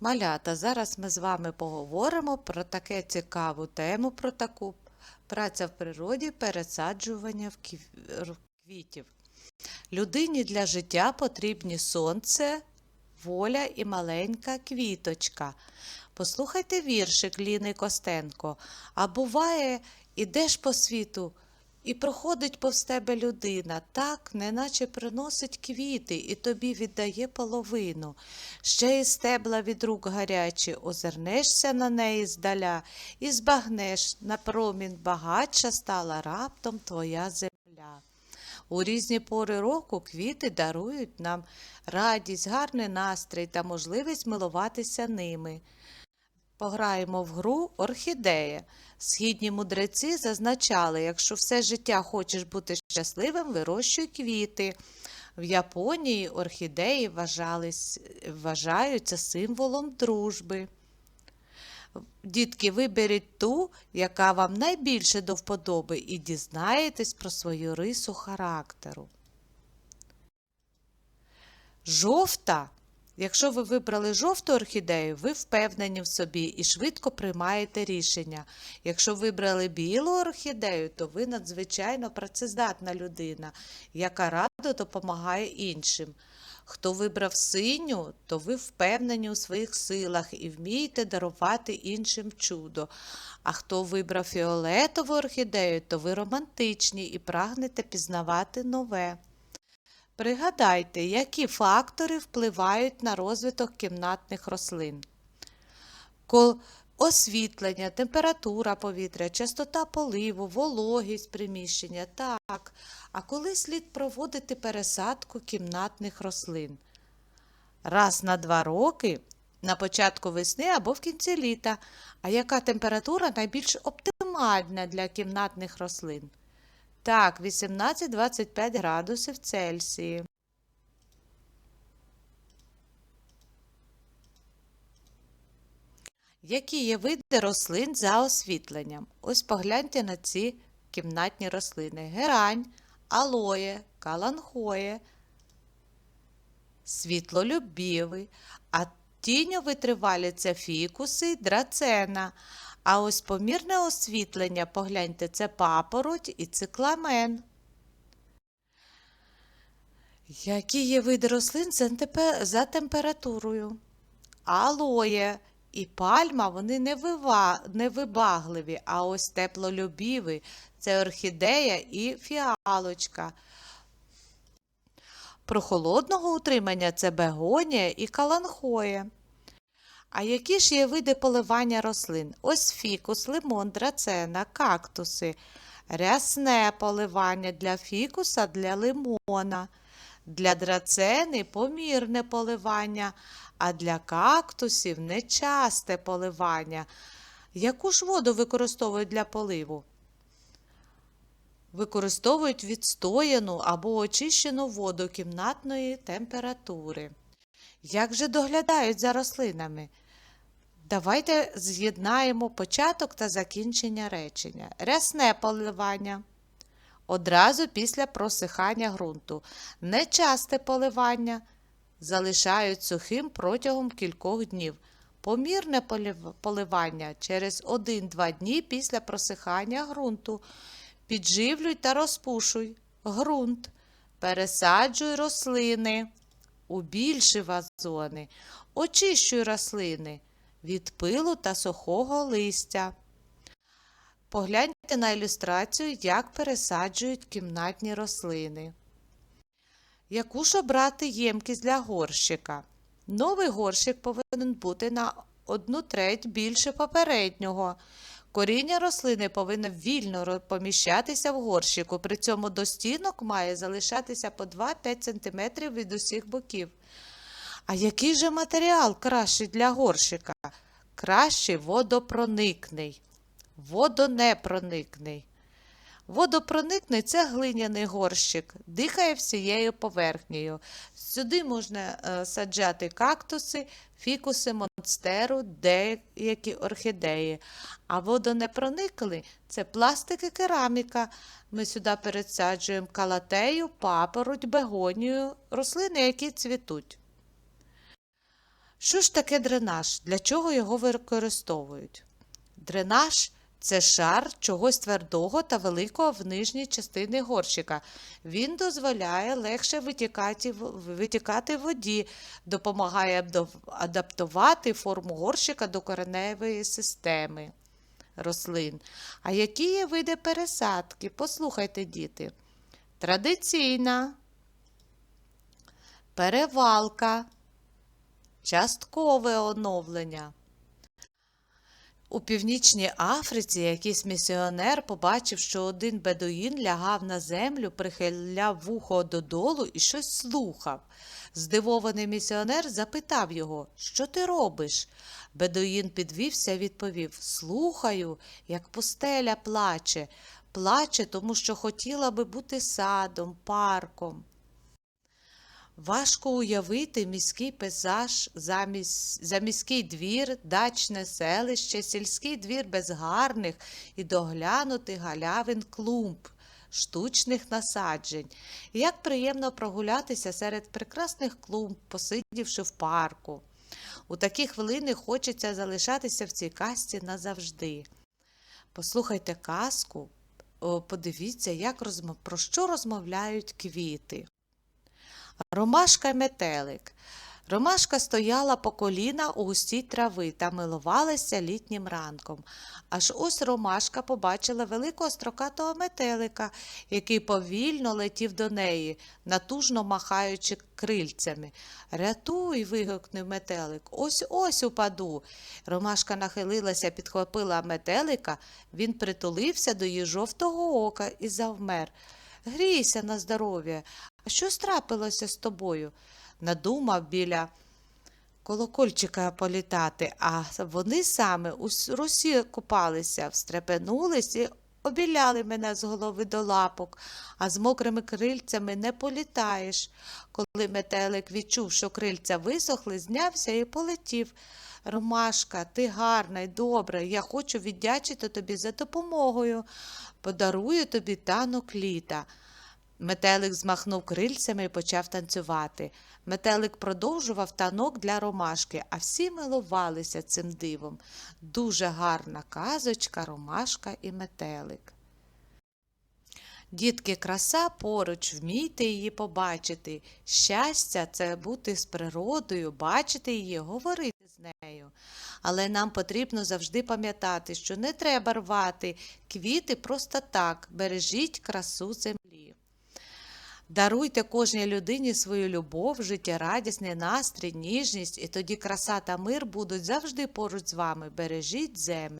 Малята, зараз ми з вами поговоримо про таке цікаву тему, про таку праця в природі, пересаджування в квітів. Людині для життя потрібні сонце, воля і маленька квіточка. Послухайте віршик Ліни Костенко. А буває, ідеш по світу, і проходить повз тебе людина, так, неначе приносить квіти і тобі віддає половину. Ще й стебла від рук гарячі, озирнешся на неї здаля і збагнеш, на промін багатша стала раптом твоя земля. У різні пори року квіти дарують нам радість, гарний настрій та можливість милуватися ними. Пограємо в гру орхідея. Східні мудреці зазначали, якщо все життя хочеш бути щасливим, вирощуй квіти. В Японії орхідеї вважаються символом дружби. Дітки, виберіть ту, яка вам найбільше до вподоби, і дізнаєтесь про свою рису характеру. Жовта. Якщо ви вибрали жовту орхідею, ви впевнені в собі і швидко приймаєте рішення. Якщо вибрали білу орхідею, то ви надзвичайно працездатна людина, яка радо допомагає іншим. Хто вибрав синю, то ви впевнені у своїх силах і вмієте дарувати іншим чудо. А хто вибрав фіолетову орхідею, то ви романтичні і прагнете пізнавати нове. Пригадайте, які фактори впливають на розвиток кімнатних рослин. Освітлення, температура повітря, частота поливу, вологість приміщення. Так. А коли слід проводити пересадку кімнатних рослин? Раз на два роки, на початку весни або в кінці літа. А яка температура найбільш оптимальна для кімнатних рослин? Так, 18-25 градусів Цельсії. Які є види рослин за освітленням? Ось погляньте на ці кімнатні рослини. Герань, алоє, каланхоє, світлолюбівий, а тіньовитривалі це фікуси драцена. А ось помірне освітлення, погляньте, це папороть і цикламен. Які є види рослин за температурою? Алоє і пальма вони не, вива, невибагливі, а ось теплолюбіві це орхідея і фіалочка. Прохолодного утримання це бегонія і каланхоя. А які ж є види поливання рослин? Ось фікус, лимон, драцена, кактуси, рясне поливання для фікуса, для лимона, для драцени помірне поливання, а для кактусів нечасте поливання. Яку ж воду використовують для поливу? Використовують відстояну або очищену воду кімнатної температури. Як же доглядають за рослинами? Давайте з'єднаємо початок та закінчення речення. Рясне поливання. Одразу після просихання ґрунту. Нечасте поливання. Залишають сухим протягом кількох днів. Помірне поливання через 1-2 дні після просихання ґрунту. Підживлюй та розпушуй ґрунт. Пересаджуй рослини у більші вазони. Очищуй рослини від пилу та сухого листя. Погляньте на ілюстрацію, як пересаджують кімнатні рослини. Яку ж обрати ємкість для горщика? Новий горщик повинен бути на 1 треть більше попереднього. Коріння рослини повинно вільно поміщатися в горщику, при цьому до стінок має залишатися по 2-5 см від усіх боків. А який же матеріал кращий для горщика? Кращий водопроникний, водонепроникний. Водопроникний це глиняний горщик, дихає всією поверхнею. Сюди можна е, саджати кактуси, фікуси, монстеру, деякі орхідеї. А водонепроникли це пластик і кераміка. Ми сюди пересаджуємо калатею, папороть, бегонію, рослини, які цвітуть. Що ж таке дренаж? Для чого його використовують? Дренаж це шар чогось твердого та великого в нижній частині горщика. Він дозволяє легше витікати, витікати воді, допомагає адаптувати форму горщика до кореневої системи рослин. А які є види пересадки? Послухайте, діти. Традиційна, перевалка, часткове оновлення. У Північній Африці якийсь місіонер побачив, що один бедуїн лягав на землю, прихиляв вухо додолу і щось слухав. Здивований місіонер запитав його, що ти робиш? Бедуїн підвівся і відповів Слухаю, як пустеля плаче. Плаче, тому що хотіла би бути садом, парком. Важко уявити міський пейзаж за міський двір, дачне селище, сільський двір без гарних і доглянутих галявин клумб, штучних насаджень. Як приємно прогулятися серед прекрасних клумб, посидівши в парку. У такі хвилини хочеться залишатися в цій казці назавжди. Послухайте казку, подивіться, як розмо... про що розмовляють квіти. Ромашка метелик. Ромашка стояла по коліна у густій трави та милувалася літнім ранком. Аж ось Ромашка побачила великого строкатого метелика, який повільно летів до неї, натужно махаючи крильцями. Рятуй. вигукнув метелик. Ось ось упаду. Ромашка нахилилася, підхопила метелика, він притулився до її жовтого ока і завмер. Грійся на здоров'я. А що страпилося з тобою? Надумав біля колокольчика політати, а вони саме у росі купалися, встрепенулись і обіляли мене з голови до лапок, а з мокрими крильцями не політаєш. Коли метелик відчув, що крильця висохли, знявся і полетів. Ромашка, ти гарна й добра, я хочу віддячити тобі за допомогою. Подарую тобі танок літа. Метелик змахнув крильцями і почав танцювати. Метелик продовжував танок для ромашки, а всі милувалися цим дивом. Дуже гарна казочка, ромашка і метелик. Дітки, краса поруч, вмійте її побачити. Щастя це бути з природою, бачити її, говорити з нею. Але нам потрібно завжди пам'ятати, що не треба рвати квіти просто так, бережіть красу землі. Даруйте кожній людині свою любов, життєрадісний настрій, ніжність, і тоді краса та мир будуть завжди поруч з вами. Бережіть землю.